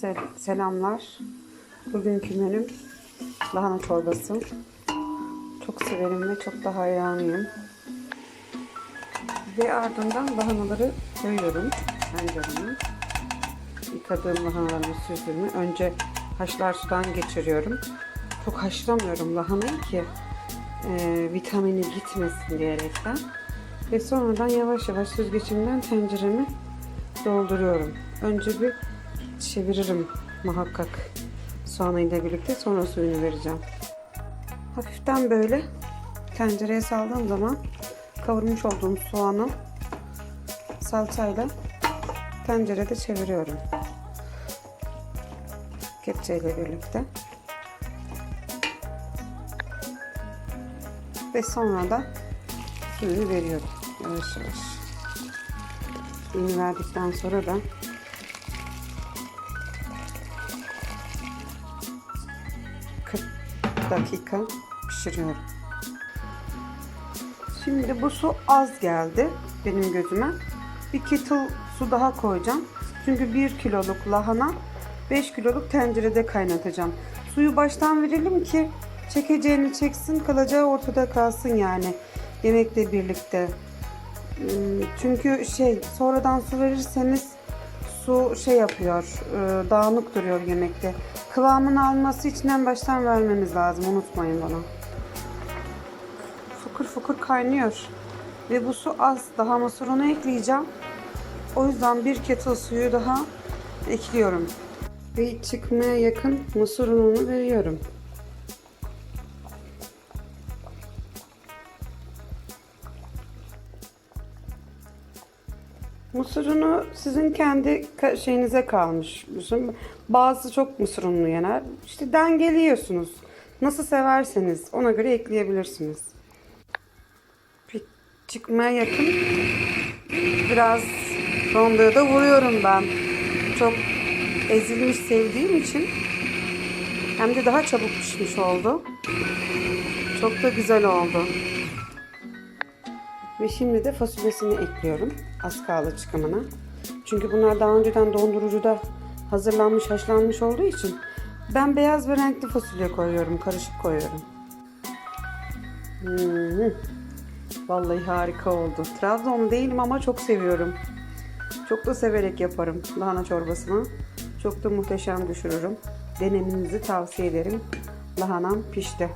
Se- selamlar. Bugünkü menüm lahana çorbası. Çok severim ve çok da hayranıyım. Ve ardından lahanaları koyuyorum tencereme. Yıkadığım lahanaların süzümü önce haşlar sudan geçiriyorum. Çok haşlamıyorum lahanayı ki e, vitamini gitmesin diyerekten. Ve sonradan yavaş yavaş süzgeçimden tenceremi dolduruyorum. Önce bir çeviririm muhakkak soğanıyla birlikte sonra suyunu vereceğim. Hafiften böyle tencereye saldığım zaman kavurmuş olduğum soğanı salçayla tencerede çeviriyorum. Kepçeyle birlikte. Ve sonra da suyunu veriyorum yavaş yavaş. Suyunu verdikten sonra da dakika pişiriyorum. Şimdi bu su az geldi benim gözüme. Bir kettle su daha koyacağım. Çünkü 1 kiloluk lahana 5 kiloluk tencerede kaynatacağım. Suyu baştan verelim ki çekeceğini çeksin kalacağı ortada kalsın yani yemekle birlikte. Hmm, Çünkü şey sonradan su verirseniz su şey yapıyor, e, dağınık duruyor yemekte. Kıvamını alması için en baştan vermemiz lazım. Unutmayın bunu. Fokur fokur kaynıyor. Ve bu su az. Daha mısır unu ekleyeceğim. O yüzden bir kettle suyu daha ekliyorum. Ve çıkmaya yakın mısır ununu veriyorum. Mısır unu sizin kendi şeyinize kalmış. Bazısı çok mısır ununu yener. İşte dengeliyorsunuz. Nasıl severseniz ona göre ekleyebilirsiniz. Çıkmaya yakın biraz rondoya da vuruyorum ben. Çok ezilmiş sevdiğim için hem de daha çabuk pişmiş oldu. Çok da güzel oldu. Ve şimdi de fasulyesini ekliyorum az kaldı çıkımına. Çünkü bunlar daha önceden dondurucuda hazırlanmış, haşlanmış olduğu için ben beyaz ve renkli fasulye koyuyorum, karışık koyuyorum. Hmm. Vallahi harika oldu. Trabzon değilim ama çok seviyorum. Çok da severek yaparım lahana çorbasını. Çok da muhteşem düşürürüm. Denemenizi tavsiye ederim. Lahanam pişti.